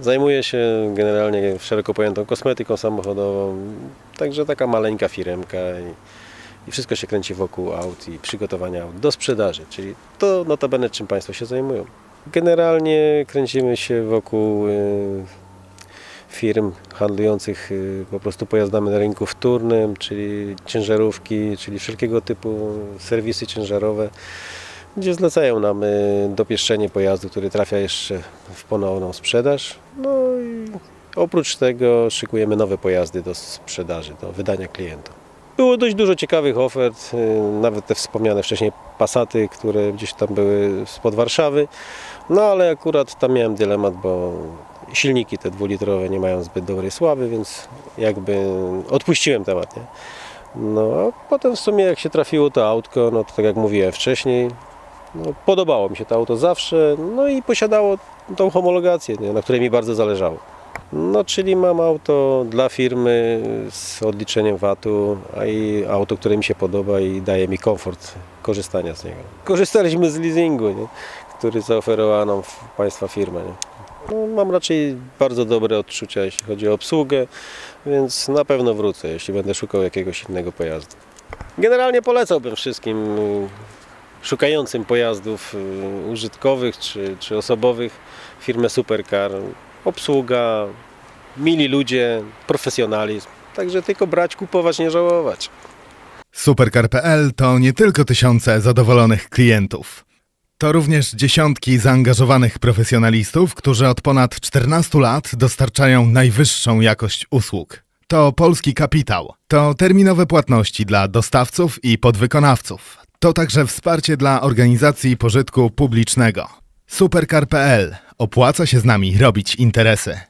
Zajmuję się generalnie szeroko pojętą kosmetyką samochodową, także taka maleńka firemka i, i wszystko się kręci wokół aut i przygotowania aut do sprzedaży, czyli to notabene czym Państwo się zajmują. Generalnie kręcimy się wokół y, firm handlujących y, po prostu pojazdami na rynku wtórnym, czyli ciężarówki, czyli wszelkiego typu serwisy ciężarowe, gdzie zlecają nam y, dopieszczenie pojazdu, który trafia jeszcze w ponowną sprzedaż. No i oprócz tego szykujemy nowe pojazdy do sprzedaży, do wydania klientom. Było dość dużo ciekawych ofert, y, nawet te wspomniane wcześniej Passaty, które gdzieś tam były spod Warszawy. No ale akurat tam miałem dylemat, bo silniki te dwulitrowe nie mają zbyt dobrej sławy, więc jakby odpuściłem temat. Nie? No a potem w sumie jak się trafiło to autko, no to tak jak mówiłem wcześniej, no, podobało mi się to auto zawsze, no i posiadało tą homologację, nie? na której mi bardzo zależało. No, czyli mam auto dla firmy z odliczeniem VAT-u, a i auto, które mi się podoba i daje mi komfort korzystania z niego. Korzystaliśmy z leasingu, nie? który zaoferowała nam państwa firma. Nie? No, mam raczej bardzo dobre odczucia, jeśli chodzi o obsługę, więc na pewno wrócę, jeśli będę szukał jakiegoś innego pojazdu. Generalnie polecałbym wszystkim y, szukającym pojazdów y, użytkowych czy, czy osobowych firmę Supercar. Obsługa, mili ludzie, profesjonalizm. Także tylko brać, kupować, nie żałować. Supercar.pl to nie tylko tysiące zadowolonych klientów. To również dziesiątki zaangażowanych profesjonalistów, którzy od ponad 14 lat dostarczają najwyższą jakość usług. To polski kapitał. To terminowe płatności dla dostawców i podwykonawców. To także wsparcie dla organizacji pożytku publicznego. Supercar.pl. Opłaca się z nami robić interesy.